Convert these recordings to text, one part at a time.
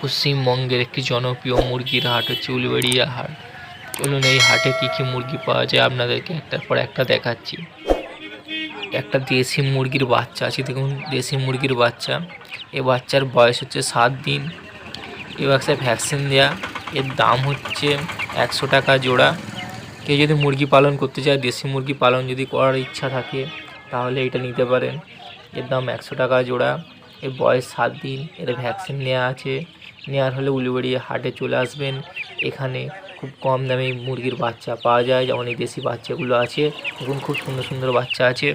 পশ্চিমবঙ্গের একটি জনপ্রিয় মুরগির হাট হচ্ছে উলুবেড়িয়া হাট। চলুন এই হাটে কী কী মুরগি পাওয়া যায়, আপনাদেরকে একটার পর একটা দেখাচ্ছি। একটা দেশি মুরগির বাচ্চা আছে, দেখুন, দেশি মুরগির বাচ্চা। এ বাচ্চার বয়স হচ্ছে সাত দিন। এ বাচ্চায় ভ্যাকসিন দেওয়া এর দাম হচ্ছে একশো টাকা জোড়া। কেউ যদি মুরগি পালন করতে চায়, দেশি মুরগি পালন যদি করার ইচ্ছা থাকে, তাহলে এটা নিতে পারেন। এর দাম একশো টাকা জোড়া। এর বয়স সাত দিন, এর ভ্যাকসিন নেওয়া আছে। নেওয়ার হলে উলুবেড়িয়া হাটে চলে আসবেন। এখানে খুব কম দামে মুরগির বাচ্চা পাওয়া যায়, যেমন এই দেশি বাচ্চাগুলো আছে। দেখুন, খুব সুন্দর সুন্দর বাচ্চা আছে।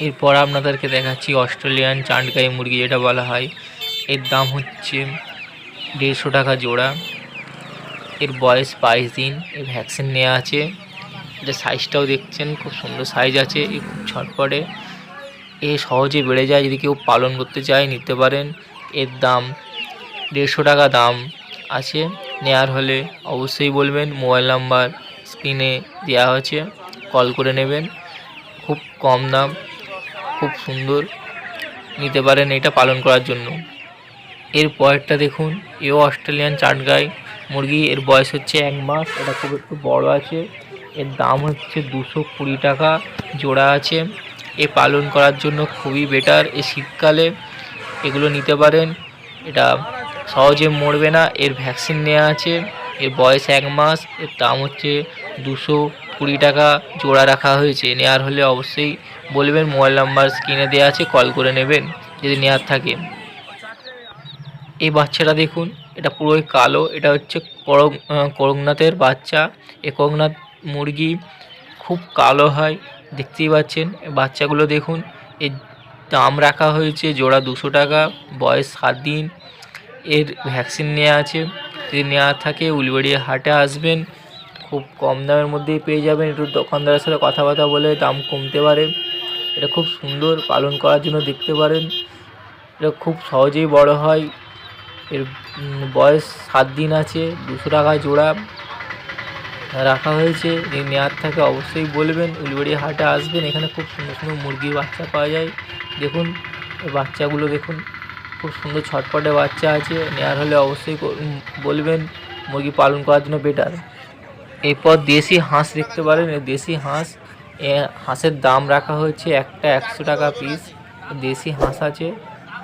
এরপর আপনাদেরকে দেখাচ্ছি অস্ট্রেলিয়ান চান্ডগাই মুরগি, যেটা বলা হয়। এর দাম হচ্ছে দেড়শো টাকা জোড়া। এর বয়স বাইশ দিন এর ভ্যাকসিন নেওয়া আছে। এটা সাইজটাও দেখছেন, খুব সুন্দর সাইজ আছে, এ খুব ছটপটে এ সহজে বেড়ে যায় যদি কেউ পালন করতে চায়, নিতে পারেন। এর দাম দেড়শো টাকা দাম আছে। নেয়ার হলে অবশ্যই বলবেন। মোবাইল নাম্বার স্ক্রিনে দেওয়া হয়েছে। কল করে নেবেন। খুব কম দাম, খুব সুন্দর নিতে পারেন এটা পালন করার জন্য। এর পরেরটা দেখুন। এও অস্ট্রেলিয়ান চাটগাই মুরগি। এর বয়স হচ্ছে এক মাস। এটা খুব একটু বড় আছে। এর দাম হচ্ছে দুশো কুড়ি টাকা। জোড়া আছে। এ পালন করার জন্য খুবই বেটার এ শীতকালে এগুলো নিতে পারেন। এটা সহজে মরবে না। এর ভ্যাকসিন নেওয়া আছে। এর বয়স এক মাস। এর দাম হচ্ছে দুশো কুড়ি টাকা জোড়া রাখা হয়েছে। নেওয়ার হলে অবশ্যই বলবেন। মোবাইল নাম্বার স্ক্রিনে দেওয়া আছে। কল করে নেবেন। যদি নেওয়ার থাকে। এই বাচ্চাটা দেখুন। এটা পুরোই কালো। এটা হচ্ছে করক করকনাথের বাচ্চা। এ করকনাথ মুরগি খুব কালো হয়। দেখতেই পাচ্ছেন, বাচ্চাগুলো দেখুন, এর দাম রাখা হয়েছে, জোড়া দুশো টাকা, বয়স সাত দিন, এর ভ্যাকসিন নেওয়া আছে, যদি নেওয়া থাকে উলবেড়িয়া হাটে আসবেন, খুব কম দামের মধ্যেই পেয়ে যাবেন, একটু দোকানদারের সাথে কথাবার্তা বলে দাম কমতে পারে, এটা খুব সুন্দর পালন করার জন্য দেখতে পারেন, এটা খুব সহজেই বড় হয়, এর বয়স সাত দিন আছে, দুশো টাকা জোড়া রাখা হয়েছে। যদি নেওয়ার থাকে অবশ্যই বলবেন। উলবেড়িয়া হাটে আসবেন। এখানে খুব সুন্দর সুন্দর মুরগির বাচ্চা পাওয়া যায়। দেখুন বাচ্চাগুলো দেখুন, খুব সুন্দর ছটপটে বাচ্চা আছে। নেওয়ার হলে অবশ্যই বলবেন, মুরগি পালন করার জন্য বেটার এরপর দেশি হাঁস দেখতে পারেন। দেশি হাঁস হাঁসের দাম রাখা হয়েছে একটা একশো টাকা পিস দেশি হাঁস আছে।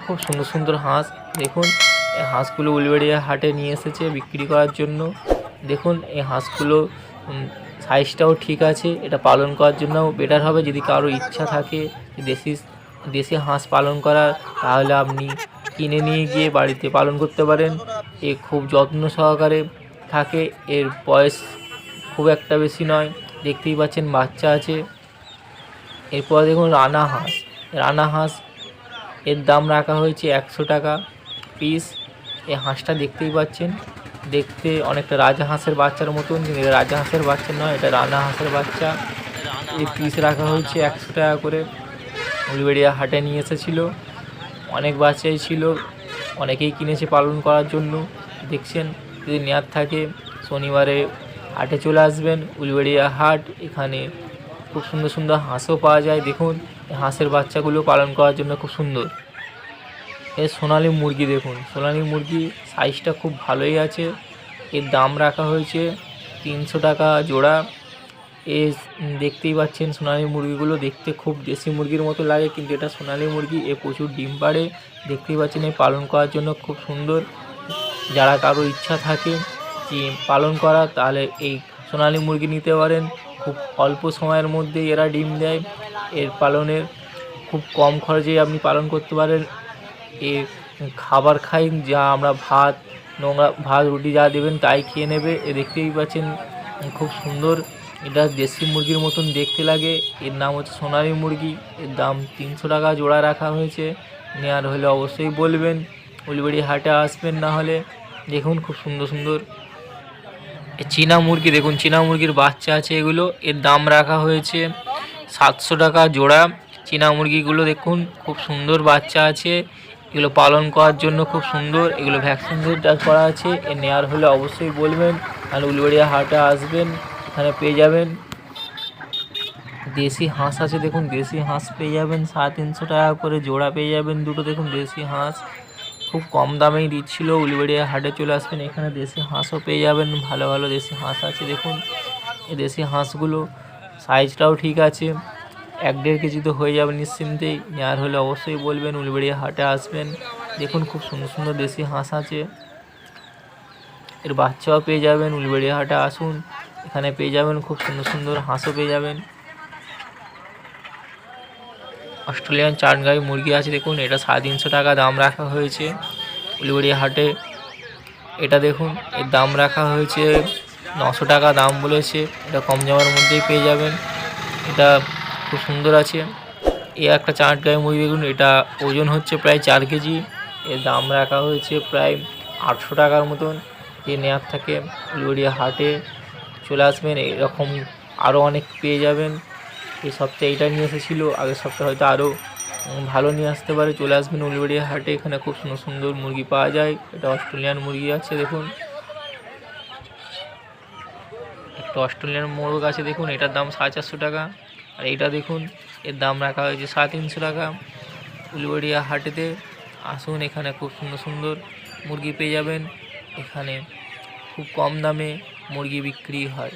খুব সুন্দর সুন্দর হাঁস। দেখুন হাঁসগুলো উলবেড়িয়া হাটে নিয়ে এসেছে বিক্রি করার জন্য। দেখুন, এই হাঁসগুলো সাইজটাও ঠিক আছে, এটা পালন করার জন্য বেটার হবে। যদি কারও ইচ্ছা থাকে দেশি দেশি হাঁস পালন করার, তাহলে আপনি কিনে নিয়ে গিয়ে বাড়িতে পালন করতে পারেন। এ খুব যত্ন সহকারে থাকে, এর বয়স খুব একটা বেশি নয়। দেখতেই পাচ্ছেন বাচ্চা আছে। এরপর দেখুন রানা হাঁস। রানা হাঁস, এর দাম রাখা হয়েছে একশো টাকা পিস এই হাঁসটা দেখতেই পাচ্ছেন। দেখতে অনেকটা রাজা হাঁসের বাচ্চার মতন, কিন্তু এটা রাজা হাঁসের বাচ্চা নয়, এটা রানা হাঁসের বাচ্চা। এই পিস রাখা হয়েছে একশো টাকা করে। উলবেড়িয়া হাটে নিয়ে এসেছিল। অনেক বাচ্চাই ছিল, অনেকেই কিনেছে পালন করার জন্য। দেখছেন, যদি নেয়ার থাকে, শনিবারে হাটে চলে আসবেন, উলবেড়িয়া হাট। এখানে খুব সুন্দর সুন্দর হাঁসও পাওয়া যায়। দেখুন হাঁসের বাচ্চাগুলো পালন করার জন্য খুব সুন্দর। এর সোনালি মুরগি দেখুন। সোনালি মুরগি সাইজটা খুব ভালোই আছে। এর দাম রাখা হয়েছে তিনশো টাকা জোড়া। এ দেখতেই পাচ্ছেন সোনালি মুরগিগুলো দেখতে খুব দেশি মুরগির মতো লাগে, কিন্তু এটা সোনালি মুরগি, এ প্রচুর ডিম পাড়ে। দেখতেই পাচ্ছেন এই পালন করার জন্য খুব সুন্দর। যারা কারও ইচ্ছা থাকে যে পালন করা, তাহলে এই সোনালি মুরগি নিতে পারেন। খুব অল্প সময়ের মধ্যেই এরা ডিম দেয়। এর পালনের খুব কম খরচেই আপনি পালন করতে পারেন। এ খাবার খাই যা আমরা ভাত, নোংরা ভাত, রুটি যা দেবেন তাই খেয়ে নেবে। এ দেখতেই পাচ্ছেন, খুব সুন্দর। এটা দেশি মুরগির মতন দেখতে লাগে। এর নাম হচ্ছে সোনালি মুরগি। এর দাম তিনশো টাকা জোড়া রাখা হয়েছে। নেওয়ার হলে অবশ্যই বলবেন। উলবেড়ি হাটে আসবেন না হলে। দেখুন, খুব সুন্দর সুন্দর। চীনা মুরগি, দেখুন, চীনা মুরগির বাচ্চা আছে এগুলো। এর দাম রাখা হয়েছে সাতশো টাকা জোড়া। চীনা মুরগিগুলো দেখুন, খুব সুন্দর বাচ্চা আছে। এগুলো পালন করার জন্য খুব সুন্দর, এগুলো ভ্যাকসিন করা আছে, এ নেওয়ার হলে অবশ্যই বলবেন আর উলবেড়িয়া হাটে আসবেন এখানে পেয়ে যাবেন। দেশি হাঁস আছে, দেখুন, দেশি হাঁস পেয়ে যাবেন, সাড়ে তিনশো টাকা করে জোড়া পেয়ে যাবেন দুটো, দেখুন, দেশি হাঁস। খুব কম দামেই দিচ্ছিল, উলবেড়িয়া হাটে চলে আসবেন, এখানে দেশি হাঁসও পেয়ে যাবেন, ভালো ভালো দেশি হাঁস আছে, দেখুন। এই দেশি হাঁসগুলো সাইজটাও ঠিক আছে। এক দেড় কেজি তো হয়ে যাবে নিশ্চিন্তেই। নেওয়ার হলে অবশ্যই বলবেন, উলবেড়িয়া হাটে আসবেন। দেখুন, খুব সুন্দর সুন্দর দেশি হাঁস আছে। এর বাচ্চাও পেয়ে যাবেন, উলবেড়িয়া হাটে আসুন। এখানে পেয়ে যাবেন, খুব সুন্দর সুন্দর হাঁসও পেয়ে যাবেন। অস্ট্রেলিয়ান চাটগাই মুরগি আছে, দেখুন, এটা সাড়ে তিনশো টাকা দাম রাখা হয়েছে উলবেড়িয়া হাটে। এটা দেখুন, এর দাম রাখা হয়েছে নশো টাকা দাম বলেছে। এটা কম দামের মধ্যেই পেয়ে যাবেন। এটা খুব সুন্দর আছে। এই একটা চাট গায়ে মুরগি দেখুন এটা ওজন হচ্ছে প্রায় চার কেজি। এর দাম রাখা হয়েছে প্রায় আটশো টাকার মতন। যে নেয়ার থাকে উলবেড়িয়া হাটে, চলে আসবেন, এরকম আরও অনেক পেয়ে যাবেন। এই সপ্তাহে এইটা নিয়ে এসেছিল, আগের সপ্তাহে হয়তো আরও ভালো নিয়ে আসতে পারে। চলে আসবেন উলবেড়িয়া হাটে, এখানে খুব সুন্দর সুন্দর মুরগি পাওয়া যায়। এটা অস্ট্রেলিয়ান মুরগি আছে, দেখুন। একটা অস্ট্রেলিয়ান মোরগ আছে, দেখুন, এটার দাম সাড়ে চারশো টাকা। আর এইটা দেখুন, এর দাম রাখা হয়েছে সাড়ে তিনশো টাকা। উলবেড়িয়া হাটেতে আসুন, এখানে খুব সুন্দর সুন্দর মুরগি পেয়ে যাবেন। এখানে খুব কম দামে মুরগি বিক্রি হয়।